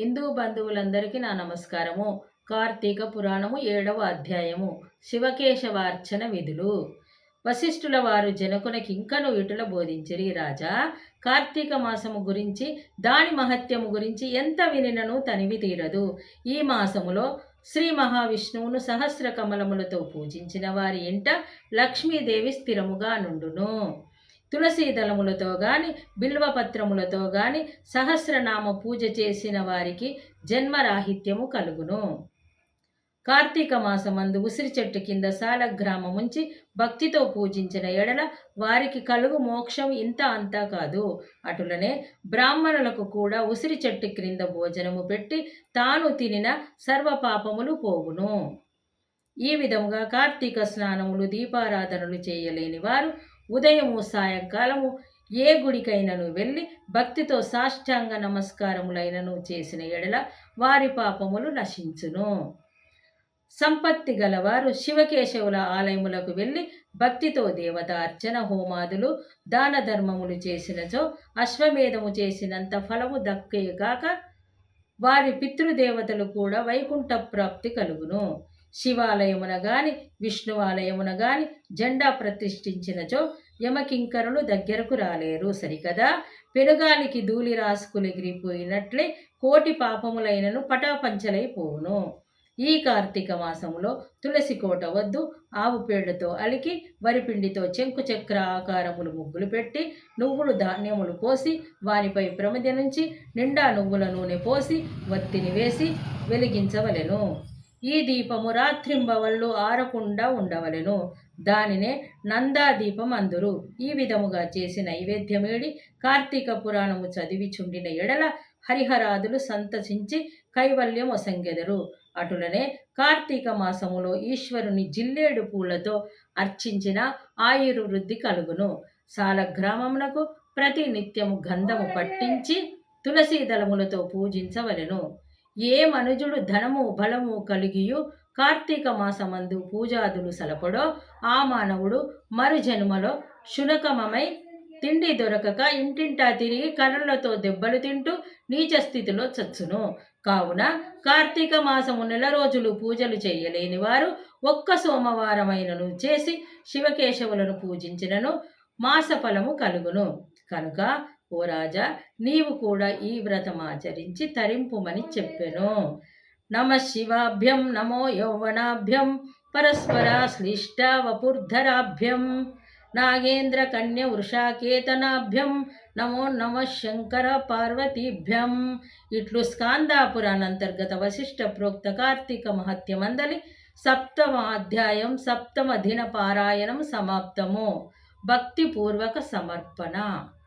హిందూ బంధువులందరికీ నా నమస్కారము. కార్తీక పురాణము ఏడవ అధ్యాయము. శివకేశవార్చన విధులు. వశిష్ఠుల వారు జనకునకి ఇంకను ఇటుల బోధించిరి రాజా. కార్తీక మాసము గురించి దాని మహత్యము గురించి ఎంత వినినను తనివి తీరదు. ఈ మాసములో శ్రీ మహావిష్ణువును సహస్ర కమలములతో పూజించిన వారి ఇంట లక్ష్మీదేవి స్థిరముగా నుండును. తులసీ దళములతో గాని బిల్వపత్రములతో గాని సహస్రనామ పూజ చేసిన వారికి జన్మరాహిత్యము కలుగును. కార్తీక మాసమందు ఉసిరి చెట్టు కింద సాలగ్రామముంచి భక్తితో పూజించిన ఎడల వారికి కలుగు మోక్షం ఇంత అంతా కాదు. అటులనే బ్రాహ్మణులకు కూడా ఉసిరి చెట్టు క్రింద భోజనము పెట్టి తాను తినిన సర్వపాపములు పోవును ఈ విధముగా కార్తీక స్నానములు దీపారాధనలు చేయలేని వారు ఉదయము సాయంకాలము ఏ గుడికైనను వెళ్ళి భక్తితో సాష్టాంగ నమస్కారములైనను చేసిన ఎడల వారి పాపములు నశించును. సంపత్తి గలవారు శివకేశవుల ఆలయములకు వెళ్ళి భక్తితో దేవత అర్చన హోమాదులు దాన ధర్మములు చేసినచో అశ్వమేధము చేసినంత ఫలము దక్కేగాక వారి పితృదేవతలు కూడా వైకుంఠ ప్రాప్తి కలుగును. శివాలయమున గాని విష్ణువాలయమున గాని జెండా ప్రతిష్ఠించినచో యమకింకరులు దగ్గరకు రాలేరు. సరికదా? పెనుగాలికి ధూళి రాసుకులు ఎగిరిపోయినట్లే కోటి పాపములైనను పటాపంచలైపోవును ఈ కార్తీక మాసములో తులసి కోట వద్దు ఆవు పేళ్ళతో అలికి వరిపిండితో చెంకు చక్ర ఆకారములు ముగ్గులు పెట్టి నువ్వులు ధాన్యములు పోసి వానిపై ప్రమిద నుంచి నిండా నువ్వుల నూనె పోసి వత్తిని వేసి వెలిగించవలెను. ఈ దీపము రాత్రింబవళ్ళు ఆరకుండా ఉండవలెను. దానినే నందాదీపం అందురు ఈ విధముగా చేసి నైవేద్యమేడి కార్తీక పురాణము చదివి చుండిన ఎడల హరిహరాదులు సంతసించి కైవల్యం ఒసంగెదరు అటులనే కార్తీక మాసములో ఈశ్వరుని జిల్లేడు పూలతో అర్చించిన ఆయుర్వృద్ధి కలుగును. సాలగ్రామమునకు ప్రతి నిత్యము గంధము పట్టించి తులసీ దళములతో పూజించవలెను. ఏ మనుజుడు ధనము బలము కలిగియు? కార్తీక మాసమందు పూజాదులు సలపడో? ఆ మానవుడు మరు జన్మలో శునకమమై తిండి దొరకక ఇంటింటా తిరిగి కర్రలతో దెబ్బలు తింటూ నీచ స్థితిలో చచ్చును. కావున కార్తీక మాసము నెల రోజులు పూజలు చేయలేని వారు ఒక్క సోమవారమైనను చేసి శివకేశవులను పూజించినను మాసఫలము కలుగును. కనుక ఓ రాజా నీవు కూడా ఈ వ్రతం ఆచరించి తరింపుమని చెప్పెను. నమ శివాభ్యం నమో యౌవనాభ్యం పరస్పర శ్లిష్ట వపుర్ధరాభ్యం నాగేంద్ర కన్య వృషాకేతనాభ్యం నమో నమ శంకర పార్వతీభ్యం. ఇట్లు స్కాందాపురానంతర్గత వశిష్ట ప్రోక్త కార్తీక మహత్యమందలి సప్తమ అధ్యాయం సప్తమ దిన పారాయణం సమాప్తము. భక్తిపూర్వక సమర్పణ.